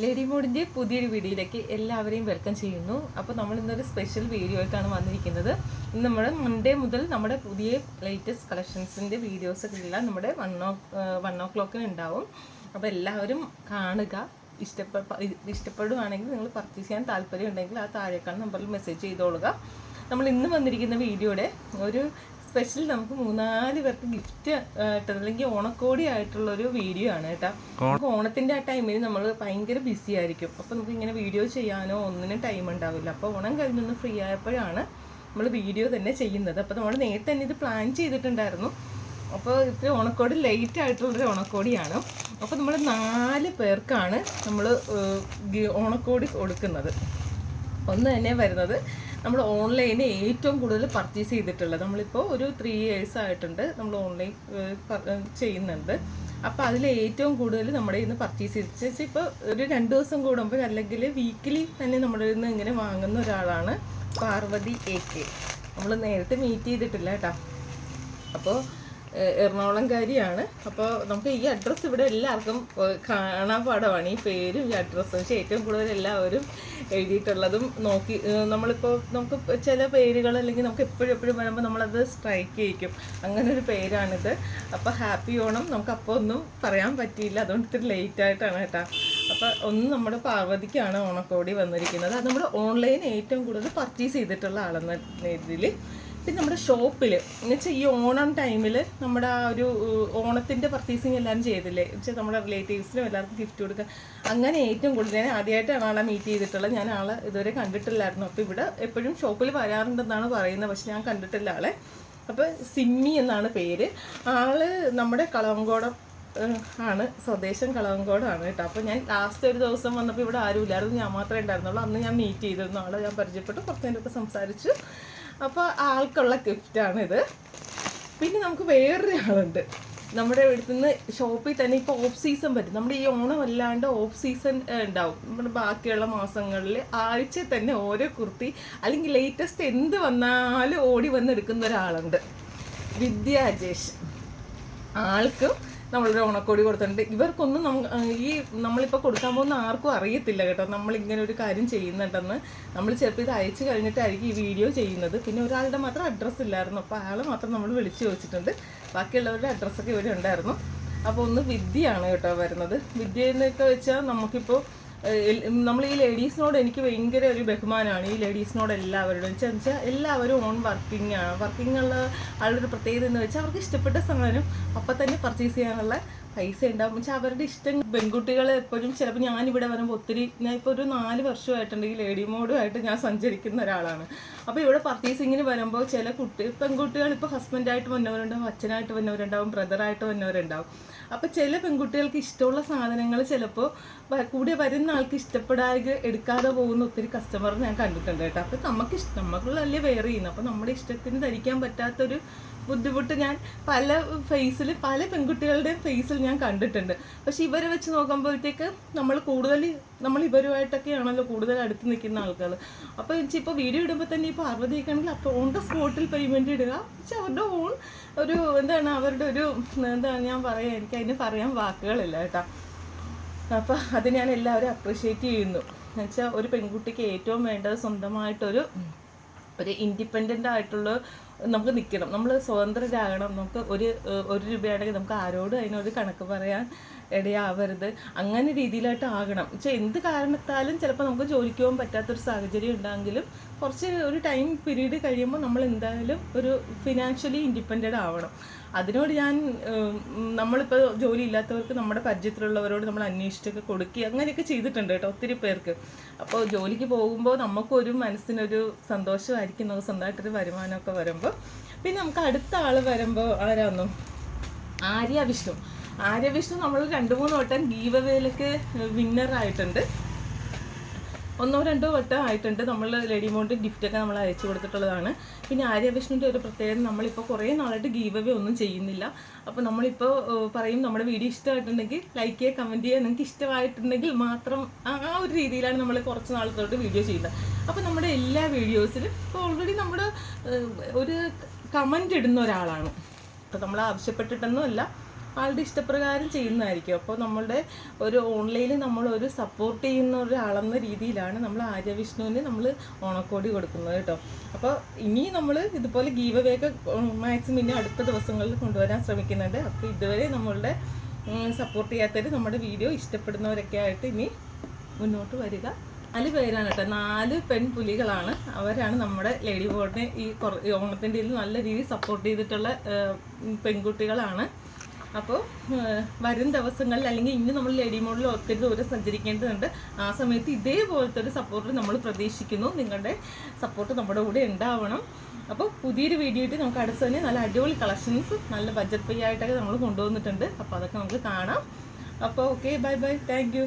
Lady മോഡിന്റെ പുതിയൊരു വീഡിയോയിലേക്ക് എല്ലാവരെയും വെൽക്കം ചെയ്യുന്നു. അപ്പോൾ നമ്മൾ ഇന്നൊരു സ്പെഷ്യൽ വീഡിയോ ആയിട്ടാണ് വന്നിരിക്കുന്നത്. ഇന്ന് നമ്മൾ മൺഡേ മുതൽ നമ്മുടെ പുതിയ ലേറ്റസ്റ്റ് കളക്ഷൻസിന്റെ വീഡിയോസൊക്കെ എല്ലാം നമ്മുടെ വൺ ഓ വൺ ഓ ക്ലോക്കിന് ഉണ്ടാവും. അപ്പോൾ എല്ലാവരും കാണുക. ഇഷ്ടപ്പെ ഇഷ്ടപ്പെടുവാണെങ്കിൽ നിങ്ങൾ പർച്ചേസ് ചെയ്യാൻ താല്പര്യം ഉണ്ടെങ്കിൽ ആ താഴേക്കാണ് നമ്പറിൽ മെസ്സേജ് ചെയ്തോളുക. നമ്മൾ ഇന്ന് വന്നിരിക്കുന്ന വീഡിയോയുടെ ഒരു സ്പെഷ്യൽ നമുക്ക് മൂന്നാൽ പേർക്ക് ഗിഫ്റ്റ് ആയിട്ട് അല്ലെങ്കിൽ ഓണക്കോടി ആയിട്ടുള്ള ഒരു വീഡിയോ ആണ് കേട്ടോ. നമുക്ക് ഓണത്തിന്റെ ആ ടൈമിൽ നമ്മൾ ഭയങ്കര ബിസി ആയിരിക്കും. അപ്പോൾ നമുക്ക് ഇങ്ങനെ വീഡിയോ ചെയ്യാനോ ഒന്നിനും ടൈം ഉണ്ടാവില്ല. അപ്പോൾ ഓണം കഴിഞ്ഞൊന്ന് ഫ്രീ ആയപ്പോഴാണ് നമ്മൾ വീഡിയോ തന്നെ ചെയ്യുന്നത്. അപ്പോൾ നമ്മൾ നേരത്തെ തന്നെ ഇത് പ്ലാൻ ചെയ്തിട്ടുണ്ടായിരുന്നു. അപ്പോൾ ഇത്ര ഓണക്കോടി ലേറ്റ് ആയിട്ടുള്ളൊരു ഓണക്കോടിയാണ്. അപ്പോൾ നമ്മൾ നാല് പേർക്കാണ് നമ്മൾ ഓണക്കോടി കൊടുക്കുന്നത്. ഒന്ന് തന്നെ വരുന്നത്. നമ്മൾ ഓൺലൈനിൽ ഏറ്റവും കൂടുതൽ പർച്ചേസ് ചെയ്തിട്ടുള്ളത് നമ്മളിപ്പോൾ ഒരു ത്രീ ഇയേഴ്സ് ആയിട്ടുണ്ട് നമ്മൾ ഓൺലൈൻ ചെയ്യുന്നുണ്ട്. അപ്പോൾ അതിൽ ഏറ്റവും കൂടുതൽ നമ്മുടെ ഇന്ന് പർച്ചേസ് ചെയ്ത് ഇപ്പോൾ ഒരു രണ്ട് ദിവസം കൂടുമ്പോൾ അല്ലെങ്കിൽ വീക്കിലി തന്നെ നമ്മുടെ ഇന്ന് ഇങ്ങനെ വാങ്ങുന്ന ഒരാളാണ് പാർവതി എ കെ നമ്മൾ നേരത്തെ മീറ്റ് ചെയ്തിട്ടില്ല കേട്ടോ. അപ്പോൾ എറണാകുളംകാരിയാണ്. അപ്പോൾ നമുക്ക് ഈ അഡ്രസ്സ് ഇവിടെ എല്ലാവർക്കും കാണാൻ പാടമാണ് ഈ പേരും ഈ അഡ്രസ്സും പക്ഷേ ഏറ്റവും കൂടുതൽ എല്ലാവരും എഴുതിയിട്ടുള്ളതും നോക്കി നമ്മളിപ്പോൾ നമുക്ക് ചില പേരുകൾ അല്ലെങ്കിൽ നമുക്ക് എപ്പോഴും എപ്പോഴും വരുമ്പോൾ നമ്മളത് സ്ട്രൈക്ക് ചെയ്യിക്കും. അങ്ങനെ ഒരു പേരാണിത്. അപ്പോൾ ഹാപ്പി ഓണം നമുക്ക് അപ്പോൾ ഒന്നും പറയാൻ പറ്റിയില്ല. അതുകൊണ്ട് ഇത്തിരി ലേറ്റ് ആയിട്ടാണ് കേട്ടോ. അപ്പോൾ ഒന്ന് നമ്മുടെ പാർവതിക്കാണ് ഓണക്കോടി വന്നിരിക്കുന്നത്. അത് നമ്മൾ ഓൺലൈൻ ഏറ്റവും കൂടുതൽ പർച്ചേസ് ചെയ്തിട്ടുള്ള ആളെന്ന ഇതിൽ പിന്നെ നമ്മുടെ ഷോപ്പിൽ എന്നുവെച്ചാൽ ഈ ഓണം ടൈമിൽ നമ്മുടെ ആ ഒരു ഓണത്തിന്റെ പർച്ചേസിങ് എല്ലാവരും ചെയ്തില്ലേ? വെച്ചാൽ നമ്മുടെ റിലേറ്റീവ്സിനും എല്ലാവർക്കും ഗിഫ്റ്റ് കൊടുക്കുക അങ്ങനെ ഏറ്റവും കൂടുതൽ ഞാൻ ആദ്യമായിട്ടാണ് ആളെ മീറ്റ് ചെയ്തിട്ടുള്ളത്. ഞാൻ ആളെ ഇതുവരെ കണ്ടിട്ടില്ലായിരുന്നു. അപ്പോൾ ഇവിടെ എപ്പോഴും ഷോപ്പിൽ വരാറുണ്ടെന്നാണ് പറയുന്നത്. പക്ഷെ ഞാൻ കണ്ടിട്ടില്ല ആളെ. അപ്പോൾ സിമ്മി എന്നാണ് പേര്. ആൾ നമ്മുടെ കളവങ്കോടം ആണ്. സ്വദേശം കളവങ്കോടാണ് കേട്ടോ. അപ്പോൾ ഞാൻ ലാസ്റ്റ് ഒരു ദിവസം വന്നപ്പോൾ ഇവിടെ ആരും ഇല്ലായിരുന്നു ഞാൻ മാത്രമേ ഉണ്ടായിരുന്നുള്ളൂ. അന്ന് ഞാൻ മീറ്റ് ചെയ്തിരുന്നു. ആളെ ഞാൻ പരിചയപ്പെട്ടു. കുറച്ച് നേരമൊക്കെ സംസാരിച്ചു. അപ്പോൾ ആൾക്കുള്ള ഗിഫ്റ്റാണിത് പിന്നെ നമുക്ക് വേറൊരു ആളുണ്ട് നമ്മുടെ നിന്ന് ഷോപ്പിൽ തന്നെ ഇപ്പോൾ ഓഫ് സീസൺ പറ്റും. നമ്മുടെ ഈ ഓണം അല്ലാണ്ട് ഓഫ് സീസൺ ഉണ്ടാവും. നമ്മുടെ ബാക്കിയുള്ള മാസങ്ങളിൽ ആഴ്ച തന്നെ ഓരോ കുർത്തി അല്ലെങ്കിൽ ലേറ്റസ്റ്റ് എന്ത് വന്നാലും ഓടി വന്ന് എടുക്കുന്ന ഒരാളുണ്ട്. വിദ്യ അജേഷ് ആൾക്കും നമ്മളൊരു ഓണക്കോടി കൊടുത്തിട്ടുണ്ട്. ഇവർക്കൊന്നും ഈ നമ്മളിപ്പോൾ കൊടുക്കാൻ പോകുന്ന ആർക്കും അറിയത്തില്ല കേട്ടോ. നമ്മൾ ഇങ്ങനെ ഒരു കാര്യം ചെയ്യുന്നുണ്ടെന്ന്. നമ്മൾ ചിലപ്പോൾ ഇത് അയച്ചു കഴിഞ്ഞിട്ടായിരിക്കും ഈ വീഡിയോ ചെയ്യുന്നത്. പിന്നെ ഒരാളുടെ മാത്രം അഡ്രസ്സ് ഇല്ലായിരുന്നു. അപ്പോൾ അയാളെ മാത്രം നമ്മൾ വിളിച്ചു ചോദിച്ചിട്ടുണ്ട്. ബാക്കിയുള്ളവരുടെ അഡ്രസ്സൊക്കെ ഇവിടെ ഉണ്ടായിരുന്നു. അപ്പോൾ ഒന്ന് വിദ്യയാണ് കേട്ടോ വരുന്നത്. വിദ്യ എന്നൊക്കെ വെച്ചാൽ നമുക്കിപ്പോൾ നമ്മൾ ഈ ലേഡീസിനോട് എനിക്ക് ഭയങ്കര ഒരു ബഹുമാനമാണ് ഈ ലേഡീസിനോട് എല്ലാവരോടും വെച്ചാൽ വെച്ചാൽ എല്ലാവരും ഓൺ വർക്കിംഗ് ആണ് വർക്കിംഗ് ഉള്ള ആളുടെ പ്രത്യേകത എന്ന് വെച്ചാൽ അവർക്ക് ഇഷ്ടപ്പെട്ട സാധനം അപ്പം തന്നെ പർച്ചേസ് ചെയ്യാനുള്ള പൈസ ഉണ്ടാവും പക്ഷെ അവരുടെ ഇഷ്ടം പെൺകുട്ടികൾ എപ്പോഴും ചിലപ്പോൾ ഞാൻ ഇവിടെ വരുമ്പോൾ ഒത്തിരി ഞാൻ ഇപ്പോൾ ഒരു നാല് വർഷമായിട്ടുണ്ടെങ്കിൽ ലേഡി മോഡുമായിട്ട് ഞാൻ സഞ്ചരിക്കുന്ന ഒരാളാണ്. അപ്പോൾ ഇവിടെ പർച്ചേസിങ്ങിന് വരുമ്പോൾ ചില കുട്ടി പെൺകുട്ടികൾ ഇപ്പോൾ ഹസ്ബൻഡായിട്ട് വന്നവരുണ്ടാവും അച്ഛനായിട്ട് വന്നവരുണ്ടാവും ബ്രദറായിട്ട് വന്നവരുണ്ടാവും. അപ്പോൾ ചില പെൺകുട്ടികൾക്ക് ഇഷ്ടമുള്ള സാധനങ്ങൾ ചിലപ്പോൾ കൂടെ വരുന്ന ആൾക്ക് ഇഷ്ടപ്പെടാതെ എടുക്കാതെ പോകുന്ന ഒത്തിരി കസ്റ്റമർ ഞാൻ കണ്ടിട്ടുണ്ട് കേട്ടോ. അപ്പോൾ നമുക്ക് ഇഷ്ടം നമുക്കുള്ളതല്ലേ വെയർ ചെയ്യുന്നത് അപ്പോൾ നമ്മുടെ ഇഷ്ടത്തിന് ധരിക്കാൻ പറ്റാത്തൊരു ബുദ്ധിമുട്ട് ഞാൻ പല ഫേസിൽ പല പെൺകുട്ടികളുടെയും ഫേസിൽ ഞാൻ കണ്ടിട്ടുണ്ട്. പക്ഷെ ഇവരെ വെച്ച് നോക്കുമ്പോഴത്തേക്ക് നമ്മൾ കൂടുതൽ നമ്മൾ ഇവരുമായിട്ടൊക്കെയാണല്ലോ കൂടുതൽ അടുത്ത് നിൽക്കുന്ന ആൾക്കാർ. അപ്പോൾ ഇപ്പോൾ വീഡിയോ ഇടുമ്പോൾ തന്നെ ഇപ്പോൾ പാർവതിയൊക്കെ ആണെങ്കിൽ അപ്പോൾ ഓൺ ദ സ്പോട്ടിൽ പേയ്മെന്റ് ഇടുക. പക്ഷെ അവരുടെ ഓൺ ഒരു എന്താണ് അവരുടെ ഒരു എന്താണ് ഞാൻ പറയാം എനിക്ക് അതിന് പറയാൻ വാക്കുകളില്ല കേട്ടോ. അപ്പോൾ അത് ഞാൻ എല്ലാവരും അപ്രിഷ്യേറ്റ് ചെയ്യുന്നു. എന്നുവെച്ചാൽ ഒരു പെൺകുട്ടിക്ക് ഏറ്റവും വേണ്ടത് സ്വന്തമായിട്ടൊരു ഒരു ഇൻഡിപെൻഡന്റ് ആയിട്ടുള്ള നമുക്ക് നിൽക്കണം നമ്മൾ സ്വതന്ത്രരാകണം. നമുക്ക് ഒരു ഒരു രൂപയാണെങ്കിൽ നമുക്ക് ആരോടും അതിനൊരു കണക്ക് പറയാൻ ഇടയാവരുത്. അങ്ങനെ രീതിയിലായിട്ട് ആകണം. പക്ഷേ എന്ത് കാരണത്താലും ചിലപ്പോൾ നമുക്ക് ജോലിക്ക് പോകാൻ പറ്റാത്തൊരു സാഹചര്യം ഉണ്ടെങ്കിലും കുറച്ച് ഒരു ടൈം പീരീഡ് കഴിയുമ്പോൾ നമ്മൾ എന്തായാലും ഒരു ഫിനാൻഷ്യലി ഇൻഡിപെൻഡന്റ് ആവണം. അതിനോട് ഞാൻ നമ്മളിപ്പോൾ ജോലി ഇല്ലാത്തവർക്ക് നമ്മുടെ പരിചയത്തിലുള്ളവരോട് നമ്മൾ അന്വേഷിച്ചൊക്കെ കൊടുക്കുക അങ്ങനെയൊക്കെ ചെയ്തിട്ടുണ്ട് കേട്ടോ ഒത്തിരി പേർക്ക്. അപ്പോൾ ജോലിക്ക് പോകുമ്പോൾ നമുക്കൊരു മനസ്സിനൊരു സന്തോഷമായിരിക്കും. നമുക്ക് സ്വന്തമായിട്ടൊരു വരുമാനമൊക്കെ വരുമ്പോൾ. പിന്നെ നമുക്ക് അടുത്ത ആൾ വരുമ്പോൾ ആരാന്നു? ആര്യ വിഷ്ണു. ആര്യ വിഷ്ണു നമ്മൾ രണ്ട് മൂന്ന് വട്ടം ഗീവവേലക്ക് വിന്നർ ആയിട്ടുണ്ട്. ഒന്നോ രണ്ടോ വട്ടം ആയിട്ടുണ്ട്. നമ്മൾ ലേഡി മോണ്ട് ഗിഫ്റ്റൊക്കെ നമ്മൾ അയച്ചു കൊടുത്തിട്ടുള്ളതാണ്. പിന്നെ ആര്യവിഷ്ണുവിന്റെ ഒരു പ്രത്യേകത നമ്മളിപ്പോൾ കുറേ നാളായിട്ട് ഗീവ് അവേ ഒന്നും ചെയ്യുന്നില്ല. അപ്പോൾ നമ്മളിപ്പോൾ പറയും നമ്മുടെ വീഡിയോ ഇഷ്ടമായിട്ടുണ്ടെങ്കിൽ ലൈക്ക് ചെയ്യുക കമന്റ് ചെയ്യുക. നിങ്ങൾക്ക് ഇഷ്ടമായിട്ടുണ്ടെങ്കിൽ മാത്രം ആ ഒരു രീതിയിലാണ് നമ്മൾ കുറച്ച് നാളത്തോട്ട് വീഡിയോ ചെയ്യുന്നത്. അപ്പോൾ നമ്മുടെ എല്ലാ വീഡിയോസിലും ഇപ്പോൾ ഓൾറെഡി നമ്മൾ ഒരു കമന്റ് ഇടുന്ന ഒരാളാണ്. അപ്പോൾ നമ്മൾ ആവശ്യപ്പെട്ടിട്ടൊന്നുമല്ല. ആളുടെ ഇഷ്ടപ്രകാരം ചെയ്യുന്നതായിരിക്കും. അപ്പോൾ നമ്മളുടെ ഒരു ഓൺലൈനിൽ നമ്മൾ ഒരു സപ്പോർട്ട് ചെയ്യുന്ന ഒരാളെന്ന രീതിയിലാണ് നമ്മൾ ആര്യവിഷ്ണുവിന് നമ്മൾ ഓണക്കോടി കൊടുക്കുന്നത് കേട്ടോ. അപ്പോൾ ഇനി നമ്മൾ ഇതുപോലെ ഗീവ് ഒക്കെ മാക്സിമം ഇനി അടുത്ത ദിവസങ്ങളിൽ കൊണ്ടുവരാൻ ശ്രമിക്കുന്നുണ്ട്. അപ്പോൾ ഇതുവരെ നമ്മളുടെ സപ്പോർട്ട് ചെയ്യാത്തവർ നമ്മുടെ വീഡിയോ ഇഷ്ടപ്പെടുന്നവരൊക്കെ ആയിട്ട് ഇനി മുന്നോട്ട് വരിക. നാല് പേരാണ് കേട്ടോ. നാല് പെൺപുലികളാണ്. അവരാണ് നമ്മുടെ ലേഡി ബോർഡിനെ ഈ ഓണത്തിന്റെ നല്ല രീതിയിൽ സപ്പോർട്ട് ചെയ്തിട്ടുള്ള പെൺകുട്ടികളാണ്. അപ്പോൾ വരും ദിവസങ്ങളിൽ അല്ലെങ്കിൽ ഇന്ന് നമ്മൾ ലേഡി മോഡിൽ ഒത്തിരി ദൂരം സഞ്ചരിക്കേണ്ടതുണ്ട്. ആ സമയത്ത് ഇതേപോലത്തെ ഒരു സപ്പോർട്ട് നമ്മൾ പ്രതീക്ഷിക്കുന്നു. നിങ്ങളുടെ സപ്പോർട്ട് നമ്മുടെ കൂടെ ഉണ്ടാവണം. അപ്പോൾ പുതിയൊരു വീഡിയോ ആയിട്ട് നമുക്ക് അടുത്ത് തന്നെ നല്ല അടിപൊളി കളക്ഷൻസ് നല്ല ബഡ്ജറ്റ് ഫ്രീ ആയിട്ടൊക്കെ നമ്മൾ കൊണ്ടുവന്നിട്ടുണ്ട്. അപ്പോൾ അതൊക്കെ നമുക്ക് കാണാം. അപ്പോൾ ഓക്കെ ബൈ ബൈ താങ്ക്